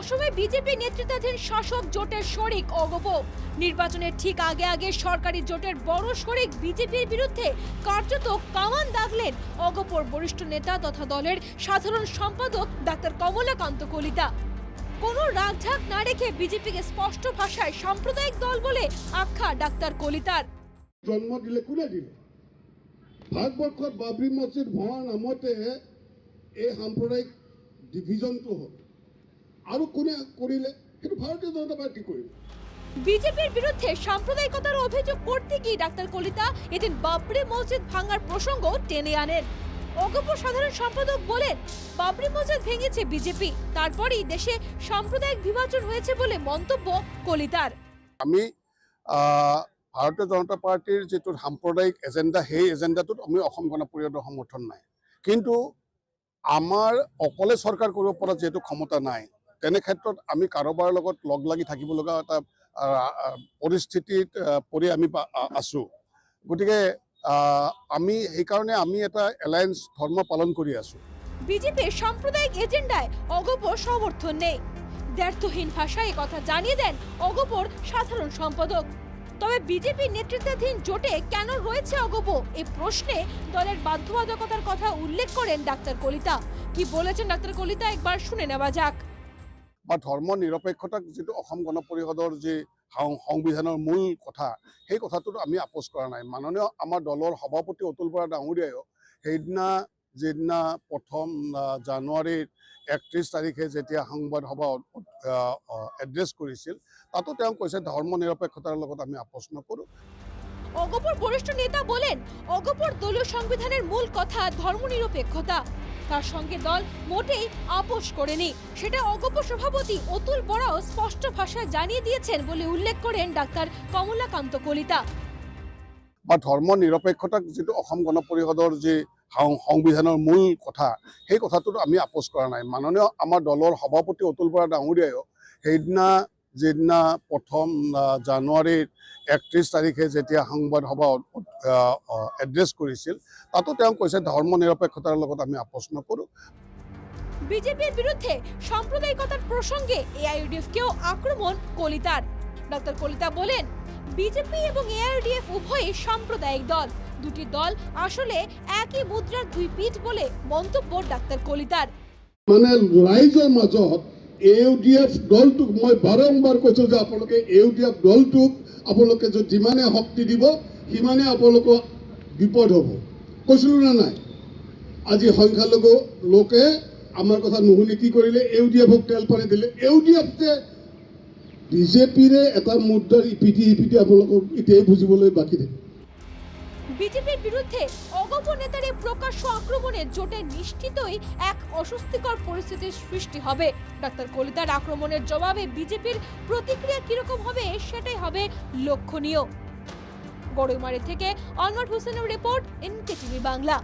অসমে বিজেপি নেতৃত্বাধীন শাসক জোটের শরিক অগপ নির্বাচনের ঠিক আগে আগে সরকারি জোটের বড় শরিক বিজেপির বিরুদ্ধে কার্যত কামান দাগলেন অগপর বরিষ্ঠ নেতা তথা দলের সাধারণ সম্পাদক ডাক্তার কমলাকান্ত কলিতা। কোনো রাগঝাক না রেখে বিজেপিকে স্পষ্ট ভাষায় সাম্প্রদায়িক দল বলে আখ্যা ডাক্তার কলিতার। জন্ম দিলে কোনে দিলে? ভাৰতবৰ্ষত বাবৰি মছজিদ ভঙা নামতে এই সাম্প্ৰদায়িক ডিভিজনটো হ'ল। আৰু কোনে কৰিলে সেইটো ভাৰতীয় জনতা পাৰ্টি কৰিলে বিজেপির বিরুদ্ধে সাম্প্রদায়িকতার অভিযোগ করতে গিয়ে ডাক্তার কলিতা এদিন বাবরি মসজিদ ভাঙার প্রসঙ্গ টেনে আনেন। অগপ সাধারণ সম্পাদক বলেন বাবরি মসজিদ ভেঙেছে বিজেপি তারপরেই দেশে সাম্প্রদায়িক বিভাজন হয়েছে বলে মন্তব্য কলিতার। আমি আহ, ভাৰতীয় জনতা পাৰ্টীৰ যিটো সাম্প্ৰদায়িক এজেণ্ডা সেই এজেণ্ডাটোত আমি অসম গণ পৰিষদৰ সমৰ্থন নাই। কিন্তু আমাৰ অকলে চৰকাৰ কৰিব পৰা যিহেতু ক্ষমতা নাই তেনে আমি কাৰোবাৰ লগত লগ লাগি থাকিব লগা এটা পৰিস্থিতিত পৰি আমি আছো। গতিকে আমি সেইকাৰণে আমি এটা এলায়েন্স ধৰ্ম পালন কৰি আছো। বিজেপির সাম্প্রদায়িক এজেন্ডায় অগপর সমর্থন নেই। দ্ব্যর্থহীন ভাষায় কথা জানিয়ে দেন অগপর সাধারণ সম্পাদক। তবে বিজেপি নেতৃত্বাধীন জোটে কেন রয়েছে অগপ? এই প্রশ্নে দলের বাধ্যবাধকতার কথা উল্লেখ করেন ডাক্তার কলিতা। কি বলেছেন ডাক্তার কলিতা? একবার শুনে নেওয়া যাক। বা ধৰ্ম নিৰপেক্ষতাক যিটো অসম গণ পৰিষদৰ যি সংবিধানৰ মূল কথা, সেই কথাটোত আমি আপোচ কৰা নাই। মাননীয় আমাৰ দলৰ সভাপতি অতুল বৰা ডাঙৰীয়াইও সেইদিনা, যিদিনা প্ৰথম জানুৱাৰীৰ একত্ৰিছ তাৰিখে যেতিয়া সংবাদ সভা এড্ৰেছ কৰিছিল, তাতো তেওঁ কৈছে ধৰ্ম নিৰপেক্ষতাৰ লগত আমি আপোচ নকৰোঁ। অগপর বরিষ্ঠ নেতা বলেন অগপর দলীয় সংবিধানের মূল কথা ধর্মনিরপেক্ষতা তার সঙ্গে দল মোটেই আপোষ করেনি। সেটা অগপ সভাপতি অতুল বড়াও স্পষ্ট ভাষায় জানিয়ে দিয়েছেন বলে উল্লেখ করেন ডাক্তার কমলাকান্ত কলিতা। বা ধৰ্ম নিৰপেক্ষতাক যিটো অসম গণ পৰিষদৰ যি সংবিধানৰ মূল কথা, সেই কথাটোত আমি আপোচ কৰা নাই। মাননীয় আমাৰ দলৰ সভাপতি অতুল বৰা ডাঙৰীয়াইও সেইদিনা যিদিনা প্ৰথম আহ, জানুৱাৰীৰ একত্ৰিছ তাৰিখে যেতিয়া সংবাদ সভা এড্ৰেছ কৰিছিল তাতো তেওঁ কৈছে ধৰ্ম নিৰপেক্ষতাৰ লগত আমি আপোচ নকৰোঁ। বিজেপির বিরুদ্ধে সাম্প্রদায়িকতার প্রসঙ্গে এআইইউডিএফ কেও আক্রমণ কলিতার ডাক্তার কলিতা বলেন বিজেপি এবং এআইইউডিএফ উভয়ই সাম্প্রদায়িক দল। দুটি দল আসলে একই মুদ্রার দুই পিঠ বলে মন্তব্য ডাক্তার কলিতার। মানে ৰাইজৰ মাজত এফ দলটোক, মই বাৰম্বাৰ কৈছোঁ যে আপোনালোকে এ ইউ ডি এফ দলটোক আপোনালোকে যিমানে শক্তি দিব, সিমানে আপোনালোকৰ বিপদ হ'ব। কৈছিলোঁ নে নাই? আজি সংখ্যালঘু লোকে আমাৰ কথা নুশুনি কি কৰিলে? এ ইউ ডি এফক তেল পানী দিলে। ইউ ডি এফ যে বিজেপিৰে এটা মুদ্ৰাৰ ইপিঠি সিপিঠি আপোনালোকক এতিয়াই বুজিবলৈ বাকী থাকে বিজেপির বিরুদ্ধে অগপ নেতার এই প্রকাশ্য আক্রমণে জোটে নিশ্চিতই এক অস্বস্তিকর পরিস্থিতির সৃষ্টি হবে। ডাক্তার কলিতার আক্রমণের জবাবে বিজেপির প্রতিক্রিয়া কীরকম হবে সেটাই হবে লক্ষণীয়। গড়ইমারি থেকে অনওয়ার হোসেনের রিপোর্ট এনকে টিভি বাংলা।